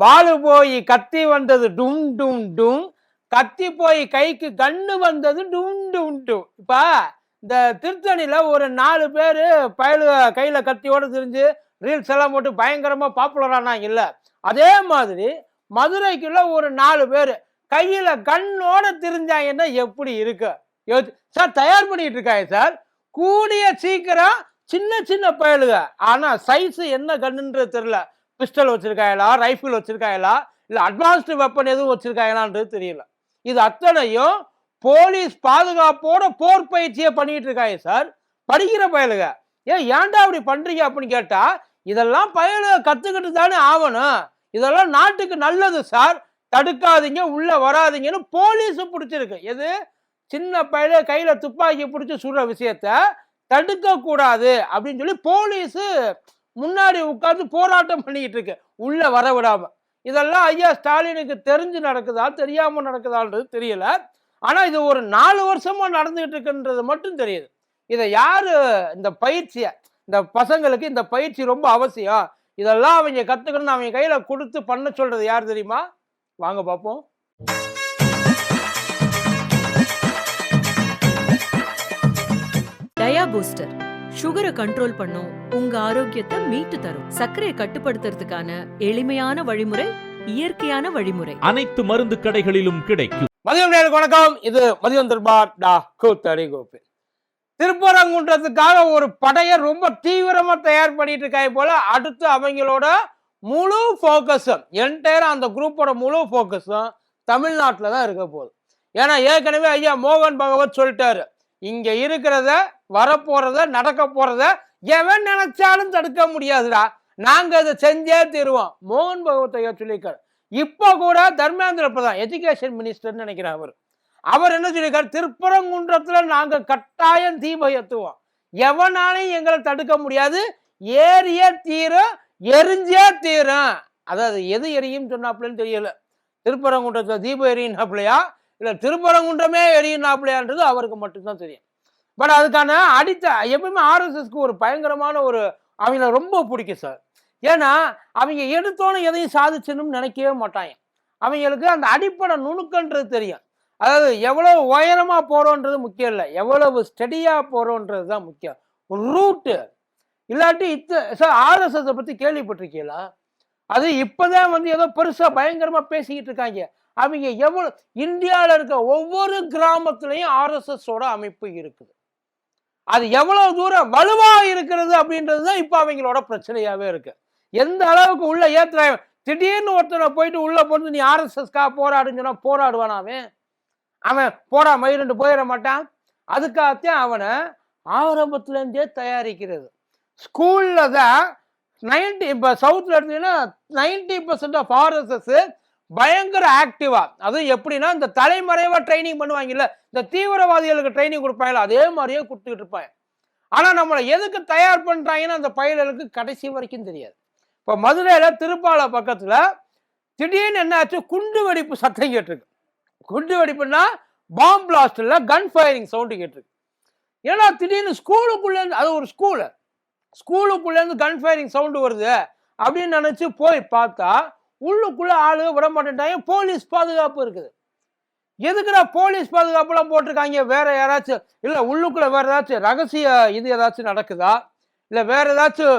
வாளு போய் கத்தி வந்தது டும் டும் டும். கத்தி போய் கைக்கு கண்ணு வந்தது டும் டும் டும். இப்போ இந்த திருத்தணியில் ஒரு நாலு பேர் பயலு கையில் கத்தியோடு திரிஞ்சு ரீல்ஸ் எல்லாம் போட்டு பயங்கரமாக பாப்புலர் ஆனாங்க அதே மாதிரி மதுரைக்குள்ள ஒரு நாலு பேர் கையில் கண்ணோட திரிஞ்சாங்கன்னா எப்படி இருக்கு? யோசி- சார் தயார் பண்ணிட்டு இருக்காங்க சார். கூடிய சீக்கிரம் சின்ன சின்ன பயலுக. ஆனால் சைஸ் என்ன கண்ணுன்றது தெரியல. பிஸ்டல் வச்சிருக்காங்களா ரைஃபிள் வச்சிருக்காங்களா இல்லை அட்வான்ஸ்டு வெப்பன் எதுவும் வச்சிருக்காங்களான்றது தெரியல. இது அத்தனையும் போலீஸ் பாதுகாப்போட போர் பயிற்சியை பண்ணிட்டு இருக்காங்க சார். படிக்கிற பயலுக. ஏன் ஏன்டா அப்படி பண்றீங்க அப்படின்னு கேட்டா இதெல்லாம் பயலுக கத்துக்கிட்டு தானே ஆகணும். இதெல்லாம் நாட்டுக்கு நல்லது சார். தடுக்காதீங்க உள்ள வராதிங்கன்னு போலீஸ் பிடிச்சிருக்கு. எது? சின்ன பயல கையில துப்பாக்கி பிடிச்சி சுடுற விஷயத்த தடுக்க கூடாது அப்படின்னு சொல்லி போலீஸ் முன்னாடி உட்கார்ந்து போராட்டம் பண்ணிக்கிட்டு இருக்கு உள்ள வர விடாம. இதெல்லாம் ஐயா ஸ்டாலினுக்கு தெரிஞ்சு நடக்குதா தெரியாம நடக்குதான்றது தெரியல. ஆனா இது ஒரு நாலு வருஷமா நடந்துகிட்டு இருக்குன்றது மட்டும் தெரியுது. இதை யாரு இந்த பயிற்சியை இந்த பசங்களுக்கு இந்த பயிற்சி ரொம்ப அவசியம். இதெல்லாம் அவங்க கத்துக்கணும்னு அவங்க கையில கொடுத்து பண்ண சொல்றது யார் தெரியுமா? வாங்க பார்ப்போம் டயா பூஸ்டர். சுகரை கண்ட்ரோல் பண்ணும். உங்க ஆரோக்கியத்தை மீட்டு தரும். சர்க்கரையை கட்டுப்படுத்துறதுக்கான எளிமையான வழிமுறை இயற்கையான வழிமுறை. அனைத்து மருந்து கடைகளிலும் கிடைக்கும். மதியம் நேருக்கு வணக்கம். இது மதியம் திருபார் டா கூத்தடி கோப்பி திருப்பரங்குன்றத்துக்காக ஒரு படையை ரொம்ப தீவிரமா தயார் பண்ணிட்டு இருக்காங்க போல அடுத்து அவங்களோட முழு ஃபோக்கஸும் என்டையர் அந்த குரூப்போட முழு ஃபோக்கஸும் தமிழ்நாட்டில் தான் இருக்க போகுது. ஏன்னா ஏற்கனவே ஐயா மோகன் பகவத் சொல்லிட்டாரு இங்க இருக்கிறத வரப்போறத நடக்க போறத எவன் நினைச்சாலும் தடுக்க முடியாதுடா. நாங்க அதை செஞ்சே தீருவோம். மோகன் பகவத் ஐயா சொல்லியிருக்காரு? இப்போ கூட தர்மேந்திர பிரதான் எஜுகேஷன் மினிஸ்டர்னு நினைக்கிறார் அவர். அவர் என்ன சொல்லியிருக்காரு? திருப்பரங்குன்றத்துல நாங்க கட்டாயம் தீபம் ஏற்றுவோம் எவனாலையும் எங்களை தடுக்க முடியாது. ஏறிய தீரும் எரிஞ்சே தீரும். அதாவது எது எரியும் சொன்னாப்புலன்னு தெரியல. திருப்பரங்குன்றத்தில் தீபம் எரியினாப்புலையா இல்லை திருப்பரங்குன்றமே எரியினாப்பிலையான்றது அவருக்கு மட்டும்தான் தெரியும். பட் அதுக்கான அடித்த எப்பவுமே ஆர்எஸ்எஸ்க்கு ஒரு பயங்கரமான ஒரு அவங்கள ரொம்ப பிடிக்கும் சார் ஏன்னா அவங்க எடுத்தோன்னு எதையும் சாதிச்சணும்னு நினைக்கவே மாட்டாங்க. அவங்களுக்கு அந்த அடிப்படை நுணுக்கன்றது தெரியும். அதாவது எவ்வளவு உயரமாக போகிறோன்றது முக்கியம் இல்லை. எவ்வளவு ஸ்டெடியாக போகிறோன்றது தான் முக்கியம். ரூட்டு இல்லாட்டி இத்த சார் ஆர்எஸ்எஸை பற்றி கேள்விப்பட்டிருக்கீங்களா? அது இப்போதான் வந்து ஏதோ பெருசாக பயங்கரமாக பேசிக்கிட்டு இருக்காங்க. அவங்க எவ்வளோ இந்தியாவில் இருக்க ஒவ்வொரு கிராமத்துலேயும் ஆர்எஸ்எஸோட அமைப்பு இருக்குது. அது எவ்வளோ தூரம் வலுவாக இருக்கிறது அப்படின்றது தான் இப்போ அவங்களோட பிரச்சனையாகவே இருக்கு. எந்த அளவுக்கு உள்ள ஏத்துறாங்க? திடீர்னு ஒருத்தனை போயிட்டு உள்ளே போட்டு நீ ஆர்எஸ்எஸ்க்காக போராடுன்னு சொன்னால் போராடுவானா அவன்? அவன் போடா மயிரண்டு போயிட மாட்டான். அதுக்காகத்தான் அவனை ஆரம்பத்துலேருந்தே தயாரிக்கிறது. ஸ்கூலில் தான் நைன்டி இப்போ சவுத்தில் எடுத்தீங்கன்னா நைன்டி பர்சன்ட் ஆஃப் ஆர்எஸ்எஸ் பயங்கர ஆக்டிவா அதுவும் எப்படின்னா இந்த தலைமறைவா ட்ரைனிங் பண்ணுவாங்கல்ல இந்த தீவிரவாதிகளுக்கு ட்ரைனிங் கொடுப்பாங்கல்ல அதே மாதிரியே கொடுத்துக்கிட்டு இருப்பாங்க. ஆனா நம்மளை எதுக்கு தயார் பண்றாங்கன்னு அந்த பயலுக்கு கடைசி வரைக்கும் தெரியாது. இப்போ மதுரையில திருப்பாலை பக்கத்துல திடீர்னு என்னாச்சு? குண்டு வெடிப்பு சத்தம் கேட்டிருக்கு. குண்டு வெடிப்புன்னா பாம் பிளாஸ்ட்ல கன் ஃபயரிங் சவுண்டு கேட்டிருக்கு. ஏன்னா திடீர்னு ஸ்கூலுக்குள்ள இருந்து அது ஒரு ஸ்கூலு ஸ்கூலுக்குள்ள இருந்து கன் ஃபயரிங் சவுண்டு வருது அப்படின்னு நினைச்சு போய் பார்த்தா உள்ளுக்குள்ளே ஆளு விட மாட்டேன்ட்டாங்க. போலீஸ் பாதுகாப்பு இருக்குது. எதுக்குடா போலீஸ் பாதுகாப்புலாம் போட்டிருக்காங்க? வேற யாராச்சும் இல்லை உள்ளுக்குள்ள வேற ஏதாச்சும் ரகசிய இது ஏதாச்சும் நடக்குதா? இல்லை வேற ஏதாச்சும்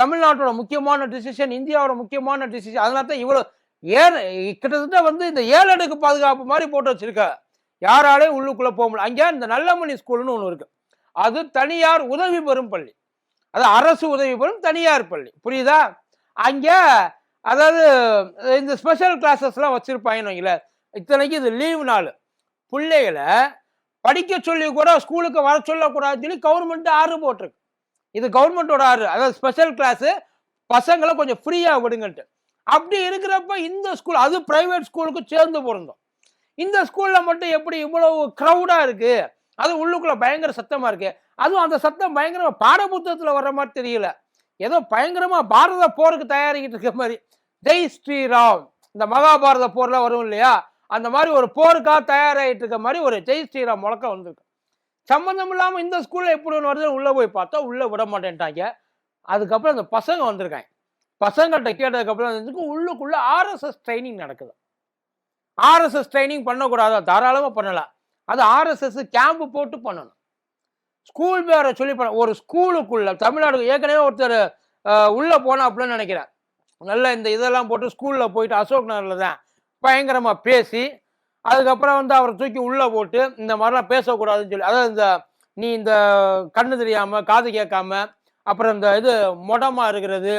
தமிழ்நாட்டோட முக்கியமான டிசிஷன் இந்தியாவோட முக்கியமான டிசிஷன் அதனால தான் இவ்வளோ ஏற கிட்டத்தட்ட வந்து இந்த ஏழு அடுக்கு பாதுகாப்பு மாதிரி போட்டு வச்சிருக்க. யாராலையும் உள்ளுக்குள்ளே போக முடியல. அங்கே இந்த நல்லமணி ஸ்கூல்னு ஒன்று இருக்கு. அது தனியார் உதவி பெறும் பள்ளி. அது அரசு உதவி பெறும் தனியார் பள்ளி. புரியுதா? அங்கே அதாவது இந்த ஸ்பெஷல் கிளாஸஸ்லாம் வச்சுருப்பாங்கன்னு வைங்களேன் இத்தனைக்கு இது லீவு நாள். பிள்ளைகளை படிக்க சொல்லி கூட ஸ்கூலுக்கு வர சொல்லக்கூடாதுன்னு சொல்லி கவர்மெண்ட் ஆர்டர் போட்டிருக்கு. இது கவர்மெண்ட்டோட ஆர்டர். அதாவது ஸ்பெஷல் கிளாஸு பசங்களை கொஞ்சம் ஃப்ரீயாக விடுங்கன்ட்டு. அப்படி இருக்கிறப்ப இந்த ஸ்கூல் அது ப்ரைவேட் ஸ்கூலுக்கு சேர்ந்து பொருந்தும். இந்த ஸ்கூலில் மட்டும் எப்படி இவ்வளவு க்ரௌடாக இருக்குது அது உள்ளுக்குள்ளே பயங்கர சத்தமாக இருக்குது அதுவும் அந்த சத்தம் பயங்கரமாக பாடப்புத்தகத்தில் வர்ற மாதிரி தெரியல. ஏதோ பயங்கரமாக பாரத போருக்கு தயாரிக்கிட்டு இருக்க மாதிரி. ஜெய் ஸ்ரீராம். இந்த மகாபாரத போர்லாம் வரும் இல்லையா? அந்த மாதிரி ஒரு போருக்காக தயாராகிட்டு இருக்க மாதிரி ஒரு ஜெய் ஸ்ரீராம் முழக்கம் வந்திருக்கு. சம்மந்தம் இல்லாமல் இந்த ஸ்கூலில் எப்படி ஒன்று வருது உள்ளே போய் பார்த்தா உள்ளே விட மாட்டேன்ட்டாங்க. அதுக்கப்புறம் அந்த பசங்க வந்திருக்காங்க. பசங்கள்கிட்ட கேட்டதுக்கப்புறம் தெரிஞ்சுக்கு உள்ளுக்குள்ளே ஆர்எஸ்எஸ் ட்ரைனிங் நடக்குது. ஆர்எஸ்எஸ் ட்ரைனிங் பண்ணக்கூடாதா? தாராளமாக பண்ணலாம். அது ஆர்எஸ்எஸ் கேம்ப் போட்டு பண்ணணும். ஸ்கூல் பேரை சொல்லி பண்ண ஒரு ஸ்கூலுக்குள்ள தமிழ்நாடு ஏற்கனவே ஒருத்தர் உள்ளே போனால் அப்படின்னு நினைக்கிறேன். நல்ல இந்த இதெல்லாம் போட்டு ஸ்கூலில் போயிட்டு அசோக் நகரில் தான் பயங்கரமாக பேசி அதுக்கப்புறம் வந்து அவரை தூக்கி உள்ளே போட்டு இந்த மாதிரிலாம் பேசக்கூடாதுன்னு சொல்லி அதாவது இந்த நீ இந்த கண்ணு தெரியாமல் காது கேட்காம அப்புறம் இந்த இது மொடமாக இருக்கிறது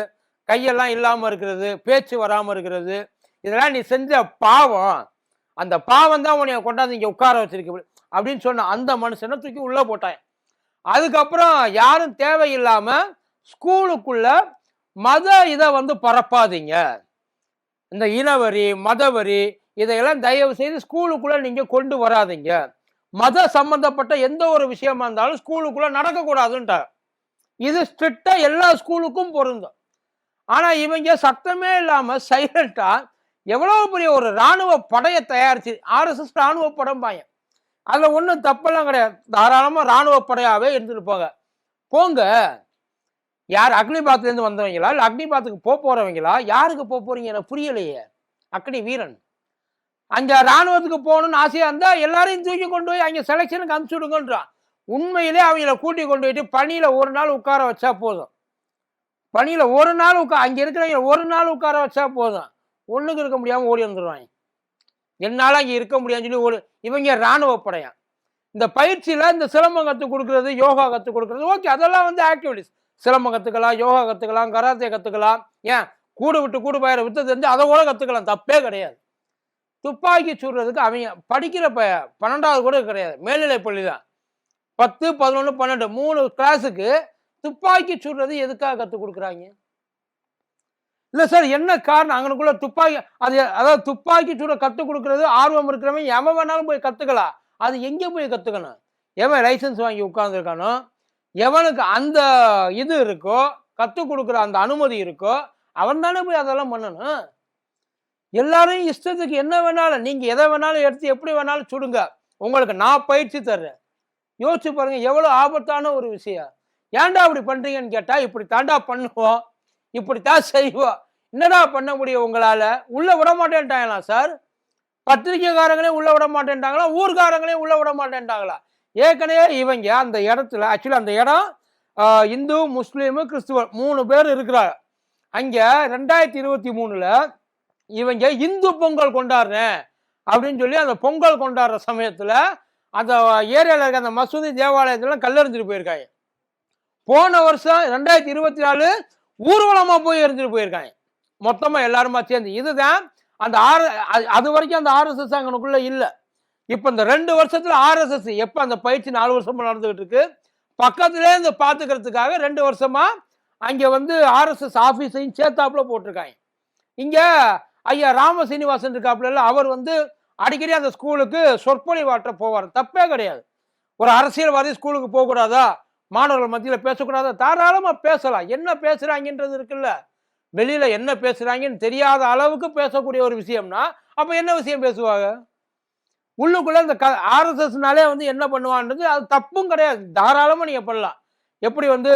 கையெல்லாம் இல்லாமல் இருக்கிறது பேச்சு வராமல் இருக்கிறது இதெல்லாம் நீ செஞ்ச பாவம். அந்த பாவம் தான் உன்னை கொண்டாந்து இங்கே உட்கார வச்சிருக்கு. அப்படின்னு சொன்ன அந்த மனுஷனை தூக்கி உள்ளே போட்டான். அதுக்கப்புறம் யாரும் தேவையில்லாமல் ஸ்கூலுக்குள்ளே மத இதை வந்து பரப்பாதீங்க. இந்த இனவரி மதவரி இதையெல்லாம் தயவு செய்து ஸ்கூலுக்குள்ள நீங்க கொண்டு வராதீங்க. மத சம்பந்தப்பட்ட எந்த ஒரு விஷயமா இருந்தாலும் ஸ்கூலுக்குள்ள நடக்கக்கூடாதுன்ட்டார் இது ஸ்ட்ரிக்டா எல்லா ஸ்கூலுக்கும் பொருந்தும். ஆனா இவங்க சத்தமே இல்லாம சைலண்டா எவ்வளவு பெரிய ஒரு ராணுவ படையை தயாரிச்சு ஆர்எஸ்எஸ் ராணுவ படம் பாயன். அதுல ஒன்றும் தப்பெல்லாம் கிடையாது. தாராளமா ராணுவ படையாவே இருந்துட்டு போங்க. போங்க. யார் அக்னிபாத்லேருந்து வந்தவங்களா இல்லை அக்னிபாத்துக்கு போக போகிறவங்களா யாருக்கு போக போகிறீங்க எனக்கு புரியலையே. அக்னி வீரன். அங்கே ராணுவத்துக்கு போகணும்னு ஆசையாக இருந்தால் எல்லாரையும் தூக்கி கொண்டு போய் அங்கே செலெக்ஷனுக்கு அனுப்பிச்சு விடுங்கன்றான். உண்மையிலே அவங்கள கூட்டி கொண்டு போயிட்டு பணியில் ஒரு நாள் உட்கார வச்சா போதும். பணியில் ஒரு நாள் உட்கா அங்கே இருக்கிறவங்க ஒரு நாள் உட்கார வச்சா போதும். ஒன்றுக்கு இருக்க முடியாமல் ஓடி வந்துடுவாங்க என்னால் அங்கே இருக்க முடியாதுன்னு சொல்லி ஒரு இவங்க ராணுவ படையான் இந்த பயிற்சியில் இந்த சிலம்பம் கற்றுக் கொடுக்குறது யோகா கற்றுக் கொடுக்கறது ஓகே அதெல்லாம் வந்து ஆக்டிவிட்டிஸ் சிலம்பம் கற்றுக்கலாம் யோகா கற்றுக்கலாம் கராத்தே கற்றுக்கலாம் ஏன்? கூடு விட்டு கூடு பயிர விட்டு தெரிஞ்சு அதை கூட கற்றுக்கலாம் தப்பே கிடையாது. துப்பாக்கி சுடுறதுக்கு அவங்க படிக்கிற ப பன்னெண்டாவது கூட கிடையாது. மேல்நிலை பள்ளி தான். பத்து பதினொன்று பன்னெண்டு மூணு கிளாஸுக்கு துப்பாக்கி சுடுறது எதுக்காக கற்றுக் கொடுக்குறாங்க? இல்லை சார் என்ன காரணம்? அங்கனுக்குள்ள துப்பாக்கி அது அதாவது துப்பாக்கி சுட கற்றுக் கொடுக்குறது ஆர்வம் இருக்கிறவன் எவன் வேணாலும் போய் கற்றுக்கலாம் அது எங்கே போய் கற்றுக்கணும் எவன் லைசன்ஸ் வாங்கி உட்காந்துருக்கானோ எவனுக்கு அந்த இது இருக்கோ கற்றுக் கொடுக்குற அந்த அனுமதி இருக்கோ அவன் தானே போய் அதெல்லாம் பண்ணணும். எல்லாரும் இஷ்டத்துக்கு என்ன வேணாலும் நீங்கள் எதை வேணாலும் எடுத்து எப்படி வேணாலும் சுடுங்க. உங்களுக்கு நான் பயிற்சி தர்றேன். யோசிச்சு பாருங்கள் எவ்வளோ ஆபத்தான ஒரு விஷயம். ஏன்டா அப்படி பண்ணுறீங்கன்னு கேட்டால் இப்படி தாண்டா பண்ணுவோம். இப்படித்தான் செய்வோம். என்னடா பண்ண முடியும் உங்களால்? உள்ளே விட மாட்டேன்ட்டாங்களா சார் பத்திரிக்கைக்காரங்களே உள்ளே விட மாட்டேன்ட்டாங்களா ஊர்க்காரங்களே உள்ளே விட மாட்டேன்ட்டாங்களா ஏற்கனவே இவங்க அந்த இடத்துல ஆக்சுவலி அந்த இடம் இந்து முஸ்லீமு கிறிஸ்துவர் மூணு பேர் இருக்கிறாங்க. அங்கே ரெண்டாயிரத்தி இருபத்தி மூணில் இவங்க இந்து பொங்கல் கொண்டாடுறேன் அப்படின்னு சொல்லி அந்த பொங்கல் கொண்டாடுற சமயத்தில் அந்த ஏரியாவில் இருக்க அந்த மசூதி தேவாலயத்திலாம் கல்லெறிஞ்சிட்டு போயிருக்காங்க. போன வருஷம் ரெண்டாயிரத்தி இருபத்தி நாலு ஊர்வலமாக போய் எரிஞ்சிட்டு போயிருக்காங்க. மொத்தமாக எல்லாருமா சேர்ந்து. இதுதான் அந்த ஆர் அது- அது வரைக்கும் அந்த ஆர்எஸ்எஸ் அங்கனுக்குள்ளே இல்லை. இப்போ இந்த ரெண்டு வருஷத்தில் ஆர்எஸ்எஸ் எப்போ அந்த பயிற்சி நாலு வருஷமாக நடந்துகிட்டு இருக்கு? பக்கத்துலேயே இந்த பார்த்துக்கிறதுக்காக ரெண்டு வருஷமா அங்கே வந்து ஆர்எஸ்எஸ் ஆஃபீஸையும் சேர்த்தாப்புல போட்டிருக்காங்க. இங்கே ஐயா ராம சீனிவாசன் இருக்காப்புல அவர் வந்து அடிக்கடி அந்த ஸ்கூலுக்கு சொற்பொழிவாற்ற போவார். தப்பே கிடையாது. ஒரு அரசியல்வாதி ஸ்கூலுக்கு போகக்கூடாதா மாணவர்கள் மத்தியில் பேசக்கூடாதா? தாராளமாக பேசலாம். என்ன பேசுகிறாங்கன்றது இருக்குல்ல. வெளியில் என்ன பேசுகிறாங்கன்னு தெரியாத அளவுக்கு பேசக்கூடிய ஒரு விஷயம்னா அப்போ என்ன விஷயம் பேசுவாங்க? உள்ளுக்குள்ள இந்த க ஆர்எஸ்எஸ்னாலே வந்து என்ன பண்ணுவான்றது அது தப்பும் கிடையாது. தாராளமாக நீங்கள் பண்ணலாம். எப்படி வந்து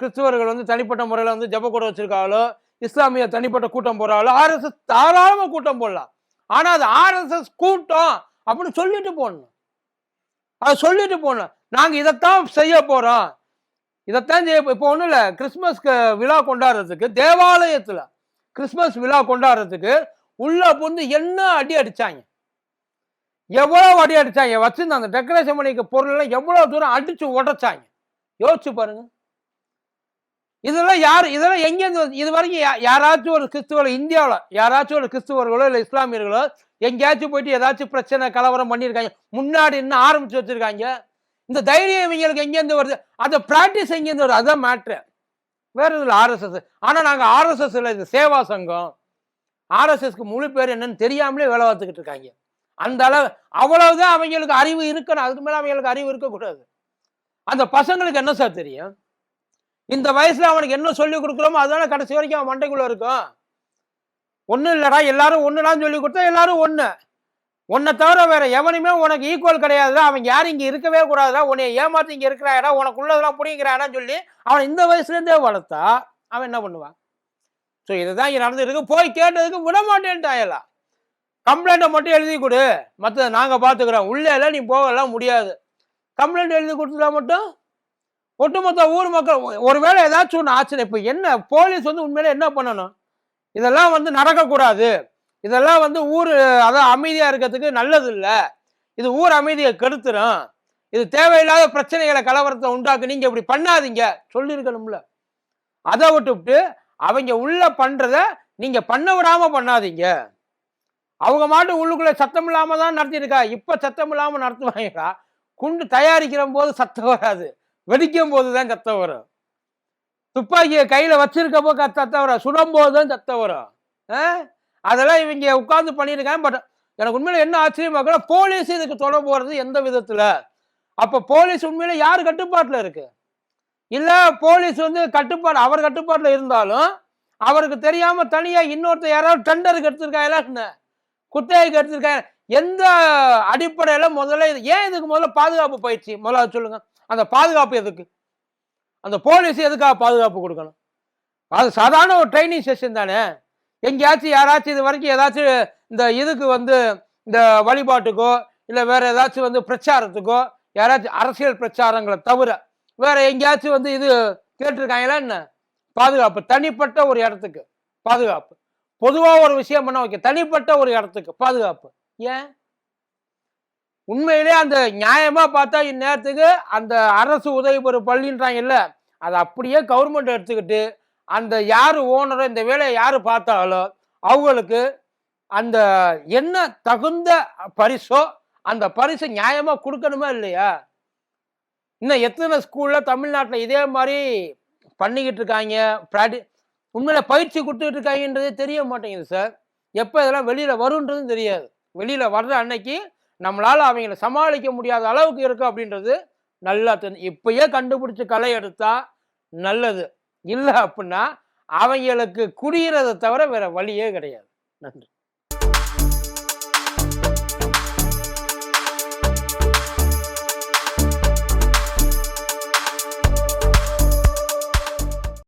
கிறிஸ்துவர்கள் வந்து தனிப்பட்ட முறையில் வந்து ஜெப கூட வச்சிருக்காங்களோ இஸ்லாமிய தனிப்பட்ட கூட்டம் போடுறாங்களோ ஆர்எஸ்எஸ் தாராளமாக கூட்டம் போடலாம். ஆனால் அது ஆர்எஸ்எஸ் கூட்டம் அப்படின்னு சொல்லிட்டு போடணும். அதை சொல்லிட்டு போகணும் நாங்கள் இதைத்தான் செய்ய போகிறோம் இதைத்தான் செய்ய இப்போ ஒன்றும் இல்லை. கிறிஸ்மஸ்க்கு விழா கொண்டாடுறதுக்கு தேவாலயத்தில் கிறிஸ்மஸ் விழா கொண்டாடுறதுக்கு உள்ளே புந்து என்ன அடி அடிச்சாங்க? எவ்வளோ வடி அடித்தாங்க வச்சுருந்த அந்த டெக்கரேஷன் பண்ணிக்க பொருள் எவ்வளோ தூரம் அடித்து உடைச்சாங்க? யோசிச்சு பாருங்க. இதெல்லாம் யார் இதெல்லாம் எங்கேருந்து வந்து- இது வரைக்கும் யா- யாராச்சும் ஒரு கிறிஸ்துவர்கள் இந்தியாவில் யாராச்சும் ஒரு கிறிஸ்துவர்களோ இல்லை இஸ்லாமியர்களோ எங்கேயாச்சும் போயிட்டு ஏதாச்சும் பிரச்சனை கலவரம் பண்ணியிருக்காங்க. முன்னாடி இன்னும் ஆரம்பிச்சு வச்சிருக்காங்க. இந்த தைரியம் இவங்களுக்கு எங்கேருந்து வருது? அந்த ப்ராக்டிஸ் எங்கேருந்து வருது? அதுதான் மேட்ரு வேற இதில் ஆர்எஸ்எஸ் ஆனால் நாங்கள் ஆர்எஸ்எஸ் இல்லை இது சேவா சங்கம் ஆர்எஸ்எஸ்க்கு முழு பேர் என்னன்னு தெரியாமலே வேலை பார்த்துக்கிட்டு இருக்காங்க. அந்த அளவு அவ்வளவுதான் அவங்களுக்கு அறிவு இருக்கணும். அதுக்கு மேலே அவங்களுக்கு அறிவு இருக்கக்கூடாது. அந்த பசங்களுக்கு என்ன சார் தெரியும்? இந்த வயசுல அவனுக்கு என்ன சொல்லி கொடுக்குறோமோ அதுதானே கடைசி வரைக்கும் அவன் மண்டைக்குள்ள இருக்கும். ஒன்றும் இல்லைடா எல்லாரும் ஒன்றுலாம் சொல்லி கொடுத்தா எல்லாரும் ஒன்று உன்னை தவிர வேற எவனுமே உனக்கு ஈக்குவல் கிடையாதுடா. அவன் யாரும் இங்கே இருக்கவே கூடாதுடா. உன்னை ஏமாற்றி இங்கே இருக்கிறாடா உனக்குள்ளதெல்லாம் உள்ளதெல்லாம் சொல்லி அவன் இந்த வயசுலேருந்தே வளர்த்தா அவன் என்ன பண்ணுவான்? ஸோ இதுதான் இங்கே நடந்துருக்கு போய் கேட்டதுக்கு விட மாட்டேன்ட்டாயலாம் கம்ப்ளைண்ட்டை மட்டும் எழுதி கொடு. மற்றதை நாங்கள் பார்த்துக்குறோம் உள்ளே எல்லாம் நீ போகலாம் முடியாது. கம்ப்ளைண்ட் எழுதி கொடுத்துட்டா மட்டும் ஒட்டுமொத்த ஊர் மக்கள் ஒருவேளை ஏதாச்சும் ஒன்று ஆச்சரியம் இப்போ என்ன போலீஸ் வந்து உண்மையிலே என்ன பண்ணணும்? இதெல்லாம் வந்து நடக்கக்கூடாது. இதெல்லாம் வந்து ஊர் அதான் அமைதியாக இருக்கிறதுக்கு நல்லது இல்லை இது ஊர் அமைதியை கெடுத்துரும். இது தேவையில்லாத பிரச்சனைகளை கலவரத்தை உண்டாக்கு நீங்கள் இப்படி பண்ணாதீங்க. சொல்லியிருக்கணும்ல. அதை விட்டுவிட்டு அவங்க உள்ள பண்ணுறத நீங்கள் பண்ண விடாமல் பண்ணாதீங்க. அவங்க மாட்டு உள்ளுக்குள்ளே சத்தம் இல்லாமல் தான் நடத்தியிருக்கா. இப்போ சத்தம் இல்லாமல் நடத்துவாங்கக்கா குண்டு தயாரிக்கிற போது சத்தம் வராது. வெடிக்கும் போது தான் சத்தம் வரும். துப்பாக்கியை கையில் வச்சிருக்கப்போ க- சத்தம் வரும் சுடும் போது தான் சத்தம் வரும். ஆ? அதெல்லாம் இவங்க உட்காந்து பண்ணியிருக்காங்க. பட் எனக்கு உண்மையில என்ன ஆச்சரியமாக போலீஸ் இதுக்கு தொட போகிறது எந்த விதத்தில்? அப்போ போலீஸ் உண்மையில யார் கட்டுப்பாட்டில் இருக்கு? இல்லை போலீஸ் வந்து கட்டுப்பாடு அவர் கட்டுப்பாட்டில் இருந்தாலும் அவருக்கு தெரியாமல் தனியாக இன்னொருத்தர் யாராவது டெண்டருக்கு எடுத்திருக்காங்களா என்ன? குத்தகைக்கு எடுத்திருக்காங்க. எந்த அடிப்படையில முதல்ல இது ஏன் இதுக்கு முதல்ல பாதுகாப்பு பயிற்சி? முதல்ல சொல்லுங்க. அந்த பாதுகாப்பு எதுக்கு? அந்த போலீஸ் எதுக்காக பாதுகாப்பு கொடுக்கணும்? அது சாதாரண ஒரு ட்ரைனிங் செஷன் தானே. எங்கேயாச்சும் யாராச்சும் இது வரைக்கும் ஏதாச்சும் இந்த இதுக்கு வந்து இந்த வழிபாட்டுக்கோ இல்லை வேற ஏதாச்சும் வந்து பிரச்சாரத்துக்கோ யாராச்சும் அரசியல் பிரச்சாரங்களை தவிர வேற எங்கேயாச்சும் வந்து இது கேட்டிருக்காங்களா என்ன? பாதுகாப்பு. தனிப்பட்ட ஒரு இடத்துக்கு பாதுகாப்பு. பொதுவாக ஒரு விஷயம் பண்ண வைக்க தனிப்பட்ட ஒரு இடத்துக்கு பாதுகாப்பு. ஏன்? உண்மையிலே அந்த நியாயமா பார்த்தா இந்நேரத்துக்கு அந்த அரசு உதவி பெறும் பள்ளின்றாங்கல்ல அதை அப்படியே கவர்மெண்ட் எடுத்துக்கிட்டு அந்த யார் ஓனரோ இந்த வேலையை யார் பார்த்தாலோ அவங்களுக்கு அந்த என்ன தகுந்த பரிசோ அந்த பரிசு நியாயமாக கொடுக்கணுமா இல்லையா? இன்னும் எத்தனை ஸ்கூலில் தமிழ்நாட்டில் இதே மாதிரி பண்ணிக்கிட்டு இருக்காங்க. ப்ராடி உண்மையில பயிற்சி கொடுத்துக்கிட்டு இருக்காங்கன்றதே தெரிய மாட்டேங்குது சார். எப்போ இதெல்லாம் வெளியில் வரும்ன்றதும் தெரியாது. வெளியில் வர்ற அன்னைக்கு நம்மளால் அவங்கள சமாளிக்க முடியாத அளவுக்கு இருக்கு அப்படின்றது நல்லா தெரிஞ்சு இப்பயே கண்டுபிடிச்சி களை எடுத்தா நல்லது. இல்லை அப்படின்னா அவங்களுக்கு குடியிறதை தவிர வேற வழியே கிடையாது. நன்றி.